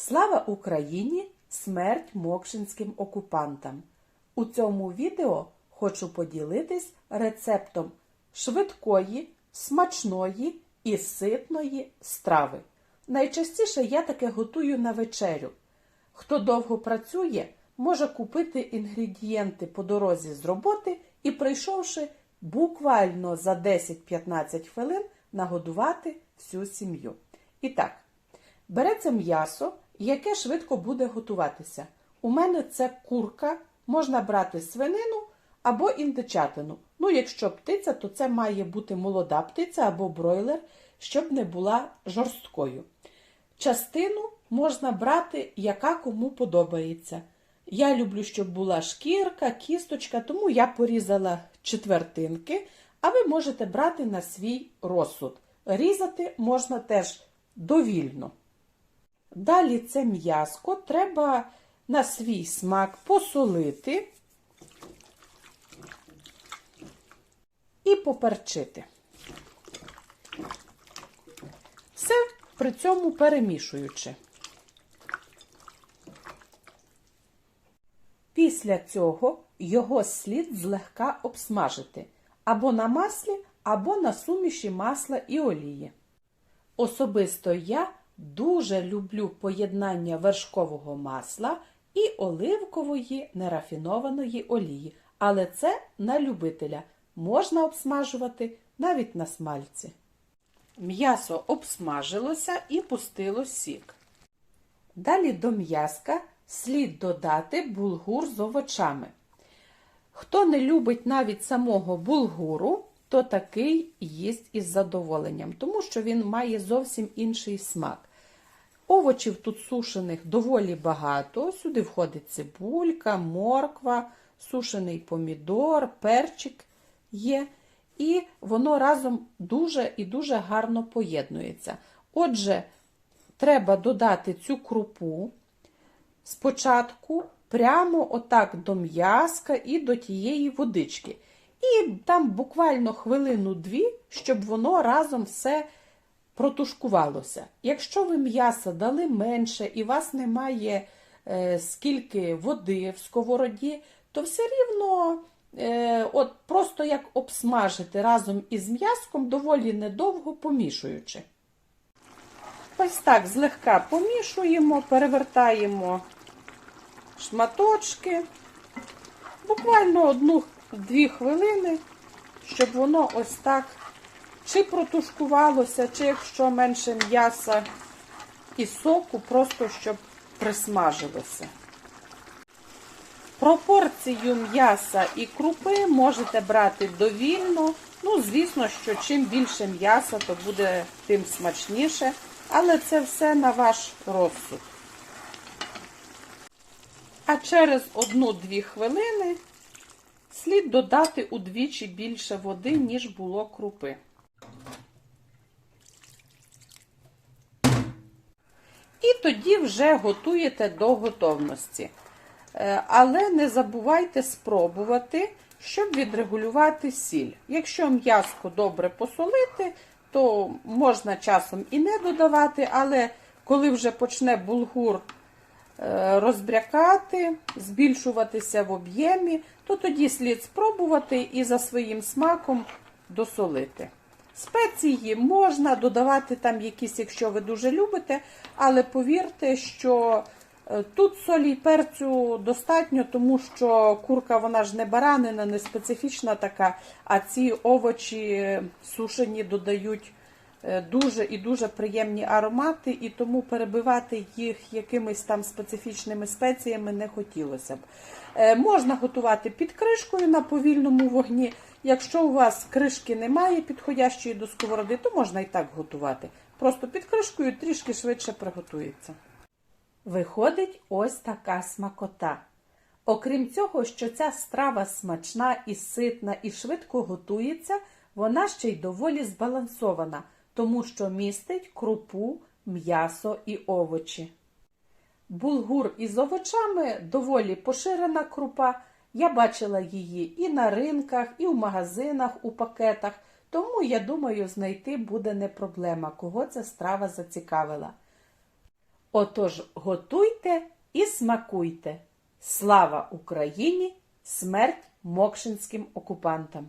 Слава Україні! Смерть мокшинським окупантам! У цьому відео хочу поділитись рецептом швидкої, смачної і ситної страви. Найчастіше я таке готую на вечерю. Хто довго працює, може купити інгредієнти по дорозі з роботи і, прийшовши буквально за 10-15 хвилин, нагодувати всю сім'ю. І так, береться м'ясо, яке швидко буде готуватися. У мене це курка, можна брати свинину або індичатину. Ну, якщо птиця, то це має бути молода птиця або бройлер, щоб не була жорсткою. Частину можна брати, яка кому подобається. Я люблю, щоб була шкірка, кісточка, тому я порізала четвертинки, а ви можете брати на свій розсуд. Різати можна теж довільно. Далі це м'язко треба на свій смак посолити і поперчити. Все при цьому перемішуючи. Після цього його слід злегка обсмажити або на маслі, або на суміші масла і олії. Особисто я дуже люблю поєднання вершкового масла і оливкової нерафінованої олії, але це на любителя можна обсмажувати навіть на смальці. М'ясо обсмажилося і пустило сік. Далі до м'язка слід додати булгур з овочами. Хто не любить навіть самого булгуру, то такий їсть із задоволенням, тому що він має зовсім інший смак. Овочів тут сушених доволі багато. Сюди входить цибулька, морква, сушений помідор, перчик є. І воно разом дуже і дуже гарно поєднується. Отже, треба додати цю крупу спочатку прямо отак до м'язка і до тієї водички. І там буквально хвилину-дві, щоб воно разом все протушкувалося. Якщо ви м'яса дали менше і у вас немає е, скільки води в сковороді, то все рівно е, от просто як обсмажити разом із м'яском, доволі недовго помішуючи. Ось так злегка помішуємо, перевертаємо шматочки, буквально одну-дві хвилини, щоб воно ось так чи протушкувалося, чи якщо менше м'яса і соку, просто щоб присмажилося. Пропорцію м'яса і крупи можете брати довільно. Ну, звісно, що чим більше м'яса, то буде тим смачніше, але це все на ваш розсуд. А через 1-2 хвилини слід додати удвічі більше води, ніж було крупи. І тоді вже готуєте до готовності. Е, Але не забувайте спробувати, щоб відрегулювати сіль. Якщо м'язко добре посолити, то можна часом і не додавати, але коли вже почне булгур розбрякати, збільшуватися в об'ємі, то тоді слід спробувати і за своїм смаком досолити. Спеції можна додавати там якісь, якщо ви дуже любите, але повірте, що е, тут солі і перцю достатньо, тому що курка вона ж не баранина, не специфічна така, а ці овочі сушені додають е, дуже і дуже приємні аромати, і тому перебивати їх якимись там специфічними спеціями не хотілося б. Е, Можна готувати під кришкою на повільному вогні. Якщо у вас кришки немає підходящої до сковороди, то можна і так готувати. Просто під кришкою трішки швидше приготується. Виходить ось така смакота. Окрім цього, що ця страва смачна і ситна і швидко готується, вона ще й доволі збалансована, тому що містить крупу, м'ясо і овочі. Булгур із овочами доволі поширена крупа. Я бачила її і на ринках, і в магазинах, у пакетах, тому я думаю, знайти буде не проблема, кого ця страва зацікавила. Отож готуйте і смакуйте. Слава Україні! Смерть мокшинським окупантам!